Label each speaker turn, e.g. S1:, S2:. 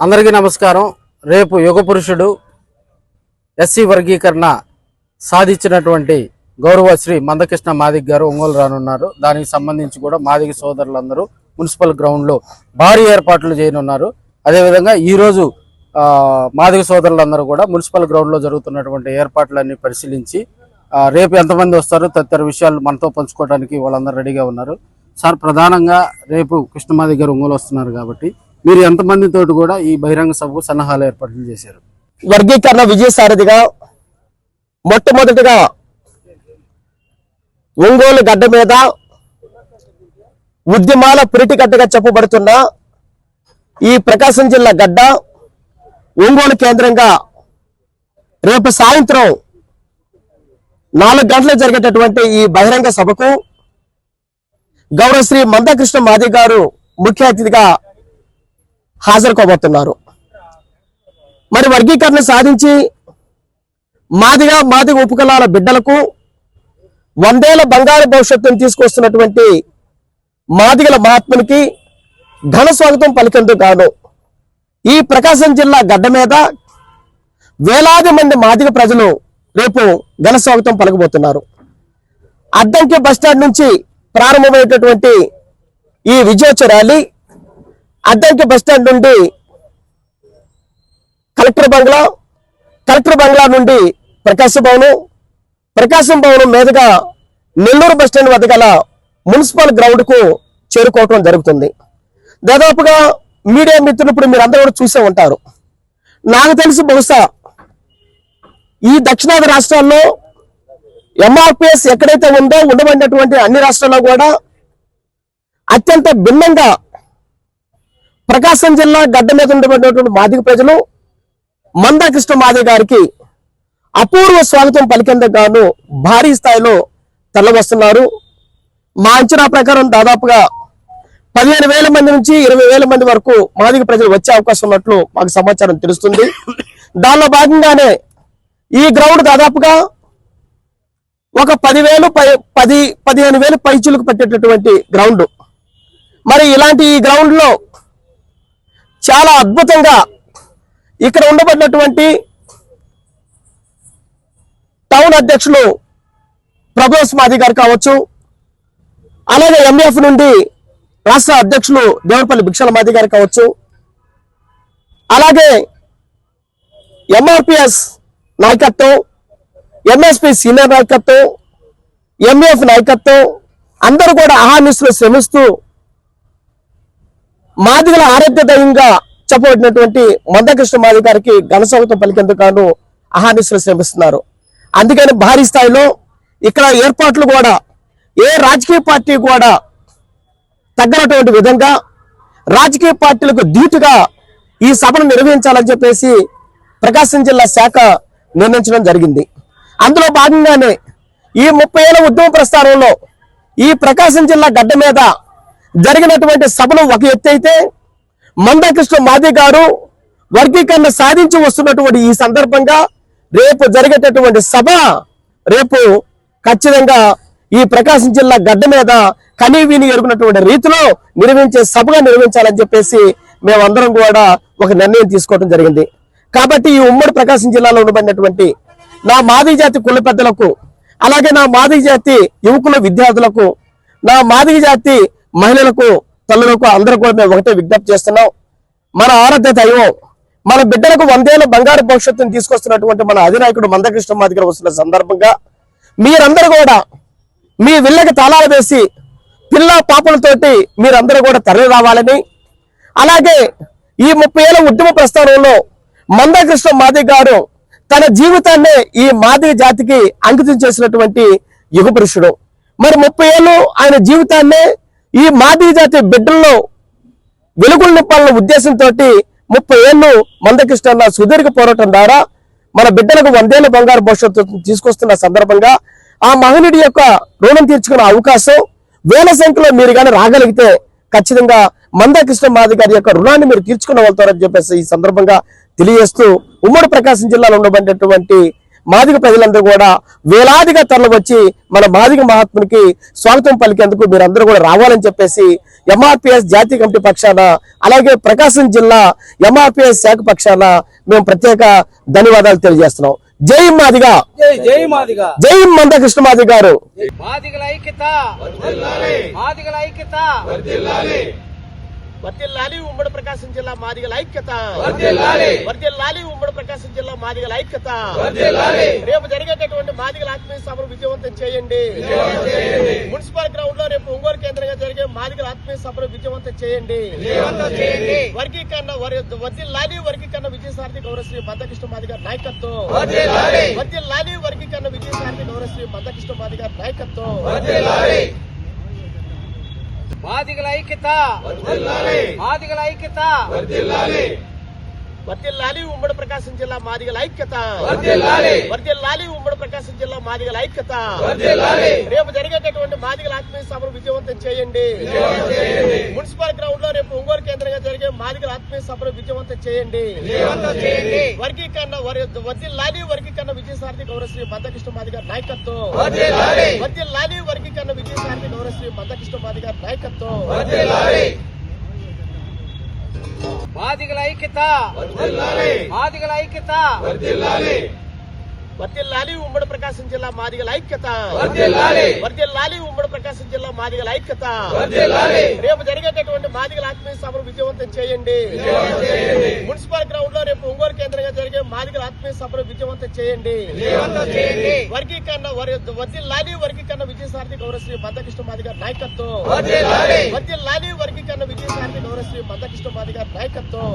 S1: అందరికీ నమస్కారం. రేపు యుగ పురుషుడు ఎస్సీ వర్గీకరణ సాధించినటువంటి గౌరవ శ్రీ మందకృష్ణ మాదిక్ గారు ఒంగోలు రానున్నారు. దానికి సంబంధించి కూడా మాదిగ సోదరులందరూ మున్సిపల్ గ్రౌండ్లో భారీ ఏర్పాట్లు చేయనున్నారు. అదేవిధంగా ఈరోజు ఆ, మాదిగ సోదరులందరూ కూడా మున్సిపల్ గ్రౌండ్లో జరుగుతున్నటువంటి ఏర్పాట్లన్నీ పరిశీలించి రేపు ఎంతమంది వస్తారు తదితర విషయాలు మనతో పంచుకోవడానికి వాళ్ళందరూ రెడీగా ఉన్నారు. సార్ ప్రధానంగా రేపు కృష్ణమాది గారు ఒంగోలు వస్తున్నారు కాబట్టి మీరు ఎంతమందితోటి కూడా ఈ బహిరంగ సభకు సన్నాహాలు ఏర్పాట్లు చేశారు?
S2: వర్గీకరణ విజయసారథిగా మొట్టమొదటిగా ఒంగోలు గడ్డ మీద ఉద్యమాల పురిటిగడ్డగా చెప్పబడుతున్న ఈ ప్రకాశం జిల్లా గడ్డ ఒంగోలు కేంద్రంగా రేపు సాయంత్రం నాలుగు గంటలకు జరిగేటటువంటి ఈ బహిరంగ సభకు గౌరవశ్రీ మందకృష్ణ మాది గారు ముఖ్య అతిథిగా హాజరుకోబోతున్నారు. మరి వర్గీకరణ సాధించి మాదిగా మాదిగ ఉపకులాల బిడ్డలకు వందేళ్ళ బంగారు భవిష్యత్తును తీసుకొస్తున్నటువంటి మాదిగల మహాత్మునికి ఘన స్వాగతం పలికేందుకు గాను ఈ ప్రకాశం జిల్లా గడ్డ మీద వేలాది మంది మాదిగ ప్రజలు రేపు ఘన స్వాగతం పలకబోతున్నారు. అద్దంకి బస్టాండ్ నుంచి ప్రారంభమయ్యేటటువంటి ఈ విజయోత్సవ ర్యాలీ అద్దంకి బస్టాండ్ నుండి కలెక్టర్ బంగ్లా కలెక్టర్ బంగ్లా నుండి ప్రకాశ భవనం ప్రకాశం భవనం మీదుగా నెల్లూరు బస్టాండ్ వద్ద గల మున్సిపల్ గ్రౌండ్కు చేరుకోవటం జరుగుతుంది. దాదాపుగా మీడియా మిత్రులు ఇప్పుడు మీరు అందరూ కూడా చూసే ఉంటారు. నాకు తెలిసి బహుశా ఈ దక్షిణాది రాష్ట్రాల్లో ఎంఆర్పిఎస్ ఎక్కడైతే ఉందో ఉండబడినటువంటి అన్ని రాష్ట్రాల్లో కూడా అత్యంత భిన్నంగా ప్రకాశం జిల్లా గడ్డ మీద ఉండబడినటువంటి మాదిగ ప్రజలు మందాకృష్ణ మాదే గారికి అపూర్వ స్వాగతం పలికేందుకు గాను భారీ స్థాయిలో తరలివస్తున్నారు. మా అంచనా ప్రకారం దాదాపుగా పదిహేను వేల మంది నుంచి ఇరవై వేల మంది వరకు మాదిగ ప్రజలు వచ్చే అవకాశం ఉన్నట్లు మాకు సమాచారం తెలుస్తుంది. దానిలో భాగంగానే ఈ గ్రౌండ్ దాదాపుగా ఒక పదివేలు పై పది పదిహేను వేలు పైచులకు పట్టేటటువంటి గ్రౌండ్. మరి ఇలాంటి ఈ గ్రౌండ్లో చాలా అద్భుతంగా ఇక్కడ ఉండబడినటువంటి టౌన్ అధ్యక్షులు ప్రభోస్ మాది గారు కావచ్చు అలాగే ఎంఎఫ్ నుండి రాష్ట్ర అధ్యక్షులు దేవరపల్లి భిక్షల మాది గారు కావచ్చు అలాగే ఎంఆర్పిఎస్ నాయకత్వం ఎంఎస్పి సీనియర్ నాయకత్వం ఎంఎఫ్ నాయకత్వం అందరూ కూడా అహానిస్తులు శ్రమిస్తూ మాదిగల ఆరోగ్య దయంగా చెప్పబడినటువంటి మందకృష్ణ మాది గారికి ఘనస్వాగతం పలికేందుకు గాను అహానిస్తులు శ్రమిస్తున్నారు. అందుకని భారీ స్థాయిలో ఇక్కడ ఏర్పాట్లు కూడా ఏ రాజకీయ పార్టీ కూడా తగ్గనటువంటి విధంగా రాజకీయ పార్టీలకు ధీటుగా ఈ సభను నిర్వహించాలని చెప్పేసి ప్రకాశం జిల్లా శాఖ నిర్ణయించడం జరిగింది. అందులో భాగంగానే ఈ ముప్పై ఏళ్ళ ఉద్యమ ప్రస్థానంలో ఈ ప్రకాశం జిల్లా గడ్డ మీద జరిగినటువంటి సభలు ఒక ఎత్తు అయితే మందకృష్ణ మాది గారు వర్గీకరణ సాధించి వస్తున్నటువంటి ఈ సందర్భంగా రేపు జరిగేటటువంటి సభ రేపు ఖచ్చితంగా ఈ ప్రకాశం జిల్లా గడ్డ మీద కనీవిని ఎరుగునటువంటి రీతిలో నిర్వహించే సభగా నిర్వహించాలని చెప్పేసి మేమందరం కూడా ఒక నిర్ణయం తీసుకోవడం జరిగింది. కాబట్టి ఈ ఉమ్మడి ప్రకాశం జిల్లాలో ఉండబడినటువంటి నా మాదిగ జాతి కుల పెద్దలకు అలాగే నా మాదిగ జాతి యువకుల విద్యార్థులకు నా మాదిగ జాతి మహిళలకు తల్లులకు అందరూ కూడా మేము ఒకటే విజ్ఞప్తి చేస్తున్నాం. మన ఆరాధ్య దైవం మన బిడ్డలకు వందేళ్ళ బంగారు భవిష్యత్తును తీసుకొస్తున్నటువంటి మన అధినాయకుడు మందకృష్ణ మాదిగర వస్తున్న సందర్భంగా మీరందరూ కూడా మీ విల్లకి తాళాలు వేసి పిల్ల పాపలతోటి మీరందరూ కూడా తరలి రావాలని అలాగే ఈ ముప్పై ఏళ్ళ ఉద్యమ ప్రస్థానంలో మందకృష్ణ మాది గారు తన జీవితాన్నే ఈ మాదిగ జాతికి అంకితం చేసినటువంటి యుగ పురుషుడు మరి ముప్పై ఏళ్ళు ఆయన జీవితాన్నే ఈ మాదిగ జాతి బిడ్డల్లో వెలుగులు నింపాలన్న ఉద్దేశంతో ముప్పై ఏళ్ళు మందకిష్టన్న సుదీర్ఘ పోరాటం ద్వారా మన బిడ్డలకు వందేళ్ళ బంగారు భవిష్యత్తు తీసుకొస్తున్న సందర్భంగా ఆ మహనుడి యొక్క రుణం తీర్చుకునే అవకాశం వేల సంఖ్యలో మీరు కానీ రాగలిగితే ఖచ్చితంగా మందకృష్ణ మాది గారి యొక్క రుణాన్ని మీరు తీర్చుకున్న వెళ్తారని చెప్పేసి ఈ సందర్భంగా తెలియజేస్తూ ఉమ్మడి ప్రకాశం జిల్లాలో ఉండబడినటువంటి మాదిగ ప్రజలందరూ కూడా వేలాదిగా తరలి వచ్చి మన మాదిగ మహాత్మునికి స్వాగతం పలికేందుకు మీరందరూ కూడా రావాలని చెప్పేసి ఎంఆర్పిఎస్ జాతీయ కమిటీ పక్షాన అలాగే ప్రకాశం జిల్లా ఎంఆర్పిఎస్ శాఖ పక్షాన మేము ప్రత్యేక ధన్యవాదాలు తెలియజేస్తున్నాం. జై మాదిగా.
S3: జై జై మాదిగా.
S2: జై మందకృష్ణ మాది గారు.
S3: మాదిగల ఐక్యత. మాదిగల ఐక్యత.
S2: వర్దిల్లాలి ఉమ్మడి ప్రకాశం జిల్లా మాదిగల ఐక్యత. వర్దిల్లాలి ఉమ్మడి ప్రకాశం జిల్లా మాదిగల ఐక్యత. రేపు జరిగేటటువంటి మాదిగల ఆత్మీయ సభను విజయవంతం చేయండి మున్సిపల్ గ్రౌండ్లో రేపు ఒంగోలు కేంద్రంగా జరిగే మాదిగల ఆత్మీయ సభను విజయవంతం చేయండి. వర్గీకరణ వర్- వర్దిల్లాలి వర్గీకరణ విజయసారథి గౌరవశ్రీ మందకృష్ణ మాదిగ నాయకత్వం. వర్దిల్లాలి వర్గీకరణ విజయసారథి గౌరవశ్రీ మందకృష్ణ మాదిగ నాయకత్వం
S3: మాదిగల ఐక్యత. మాదిగల ఐక్యత.
S2: వర్దిల్లాలి ఉమ్మడి ప్రకాశం జిల్లా మాదిగల ఐక్యత. వర్దిల్లాలి ఉమ్మడి ప్రకాశం జిల్లా మాదిగల ఐక్యత. రేపు జరిగేటటువంటి మాదిగల ఆత్మీయ సభను విజయవంతం చేయండి. మున్సిపల్ గ్రౌండ్లో రేపు మాదిగల ఆత్మీయ సభను విజయవంతం చేయండి. వర్గీకరణ వర్- వర్దిల్లాలి వర్గీకరణ విజయసారథి గౌరవశ్రీ మందకృష్ణ మాదిగ నాయకత్వం.
S3: వర్ధిల్లాలి.
S2: వర్దిల్లాలి వర్గీకరణ విజయసారథి గౌరవశ్రీ మందకృష్ణ మాదిగ నాయకత్వం.
S3: వర్ధిల్లాలి. మాదిగల ఐక్యత. మాదిగల ఐక్యత.
S2: వర్దిల్లాలి ఉమ్మడి ప్రకాశం జిల్లా మాదిగల ఐక్యత. వర్దిల్లాలి ఉమ్మడి ప్రకాశం జిల్లా మాదిగల ఐక్యత. రేపు జరిగేటటువంటి మాదిగల ఆత్మీయ సభను విజయవంతం చేయండి మున్సిపల్ గ్రౌండ్లో రేపు ఒంగోలు కేంద్రంగా జరిగే మాదిగల ఆత్మీయ సభను విజయవంతం చేయండి. వర్గీకరణ వర్- వర్దిల్లాలి వర్గీకరణ విజయసారథి గౌరవశ్రీ మందకృష్ణ మాదిగ నాయకత్వం. వర్దిల్లాలి వర్గీకరణ విజయసారథి గౌరవశ్రీ మందకృష్ణ మాదిగ నాయకత్వం.